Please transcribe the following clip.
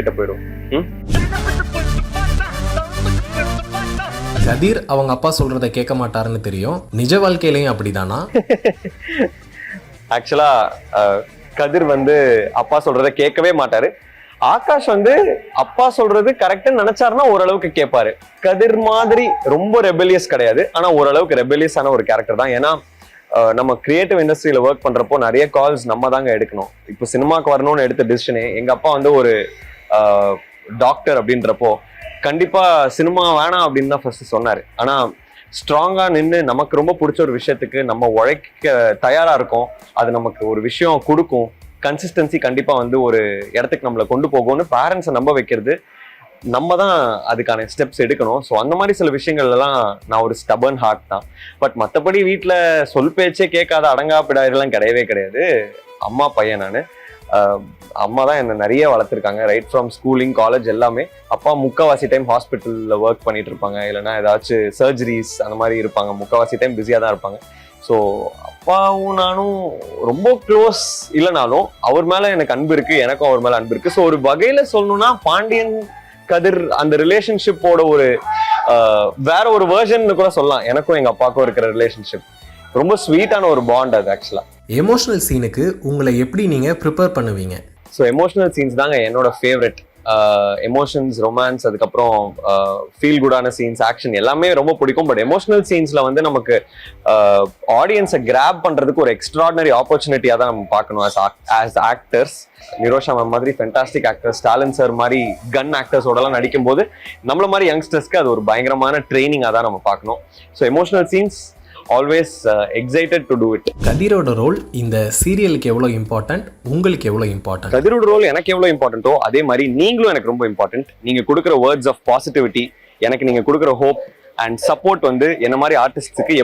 கிட்ட போயிடும். கதிர் அவங்க அப்பா சொல்றத கேட்க மாட்டாருன்னு தெரியும். நிஜ வாழ்க்கையிலையும் அப்படிதானா? ஆக்சுவலா கதிர் வந்து அப்பா சொல்றத கேட்கவே மாட்டாரு. ஆகாஷ் வந்து அப்பா சொல்றது கரெக்ட்னு நினைச்சாருன்னா ஓரளவுக்கு கேட்பாரு. கதிர் மாதிரி ரொம்ப ரெபெலியஸ் கிடையாது. ஆனா ஓரளவுக்கு ரெபெலியஸான ஒரு கேரக்டர் தான். ஏன்னா நம்ம கிரியேட்டிவ் இண்டஸ்ட்ரியில ஒர்க் பண்றப்போ நிறைய கால்ஸ் நம்ம தாங்க எடுக்கணும். இப்போ சினிமாக்கு வரணும்னு எடுத்த டிசிஷனே எங்க அப்பா வந்து ஒரு டாக்டர் அப்படின்றப்போ கண்டிப்பா சினிமா வேணாம் அப்படின்னு தான் ஃபர்ஸ்ட் சொன்னாரு. ஆனா ஸ்ட்ராங்கா நின்று நமக்கு ரொம்ப பிடிச்ச ஒரு விஷயத்துக்கு நம்ம உழைக்க தயாரா இருக்கோம். அது நமக்கு ஒரு விஷயம் கொடுக்கும். கன்சிஸ்டன்சி கண்டிப்பா வந்து ஒரு இடத்துக்கு நம்மளை கொண்டு போகும்னு பேரண்ட்ஸை நம்ப வைக்கிறது. நம்ம தான் அதுக்கான ஸ்டெப்ஸ் எடுக்கணும். ஸோ அந்த மாதிரி சில விஷயங்கள்லாம் நான் ஒரு ஸ்டபர்ன் ஹார்ட் தான். பட் மற்றபடி வீட்டில் சொல் பேச்சே கேட்காத அடங்காப்பிடாயெல்லாம் கிடையவே கிடையாது. அம்மா பையன் நான். அம்மா தான் என்னை நிறைய வளர்த்துருக்காங்க ரைட் ஃப்ரம் ஸ்கூலிங் காலேஜ் எல்லாமே. அப்பா முக்கால்வாசி டைம் ஹாஸ்பிட்டலில் ஒர்க் பண்ணிட்டு இருப்பாங்க. இல்லைன்னா ஏதாச்சும் சர்ஜரிஸ் அந்த மாதிரி இருப்பாங்க. முக்கால்வாசி டைம் பிஸியாக தான் இருப்பாங்க. ஸோ அப்பாவும் நானும் ரொம்ப க்ளோஸ் இல்லைனாலும் அவர் மேலே எனக்கு அன்பு இருக்கு எனக்கும் அவர் மேலே அன்பு இருக்கு. ஸோ ஒரு வகையில் சொல்லணும்னா பாண்டியன் கதிர் அந்த ரிலேஷன்ஷிப்போட ஒரு வேற ஒரு வேர்ஷன் கூட சொல்லலாம். எனக்கும் எங்கள் அப்பாவுக்கும் இருக்கிற ரிலேஷன்ஷிப் ரொம்ப ஸ்வீட்டான ஒரு பாண்ட் அது ஆக்சுவலாக எமோஷனல் சீனுக்கு உங்களை எப்படி நீங்கள் ப்ரிப்பேர் பண்ணுவீங்க? ஸோ எமோஷனல் சீன்ஸ் தாங்க என்னோட ஃபேவரட் எமோஷன்ஸ் ரொமான்ஸ் அதுக்கப்புறம் ஃபீல் குடான சீன்ஸ் ஆக்ஷன் எல்லாமே ரொம்ப பிடிக்கும். பட் எமோஷனல் சீன்ஸில் வந்து நமக்கு uh, ஆடியன்ஸை கிராப் பண்ணுறதுக்கு ஒரு எக்ஸ்ட்ராடனரி ஆப்பர்ச்சுனிட்டியாக தான் நம்ம பார்க்கணும் as as actors Nirosha ma'am மாதிரி ஃபென்டாஸ்டிக் ஆக்டர்ஸ் ஸ்டாலின் சார் மாதிரி கன் ஆக்டர்ஸோடலாம் நடிக்கும்போது நம்மள மாதிரி யங்ஸ்டர்ஸ்க்கு அது ஒரு பயங்கரமான ட்ரைனிங்காக தான் நம்ம பார்க்கணும். So emotional scenes always excited to do it கதிரோட role இந்த சீரியலுக்கு எவ்வளோ இம்பார்ட்டன்ட் உங்களுக்கு எவ்வளோ இம்பார்ட்டன்ட் கதிரோட ரோல் எனக்கு எவ்வளவு இம்பார்ட்டன்ட்டோ அதே மாதிரி நீங்களும் எனக்கு ரொம்ப இம்பார்ட்டன்ட் நீங்க கொடுக்குற வேர்ட்ஸ் ஆஃப் பாசிட்டிவிட்டி எனக்கு நீங்க கொடுக்குற ஹோப் அண்ட் சப்போர்ட் வந்து என்ன மாதிரி ஆர்டிஸ்டுக்கு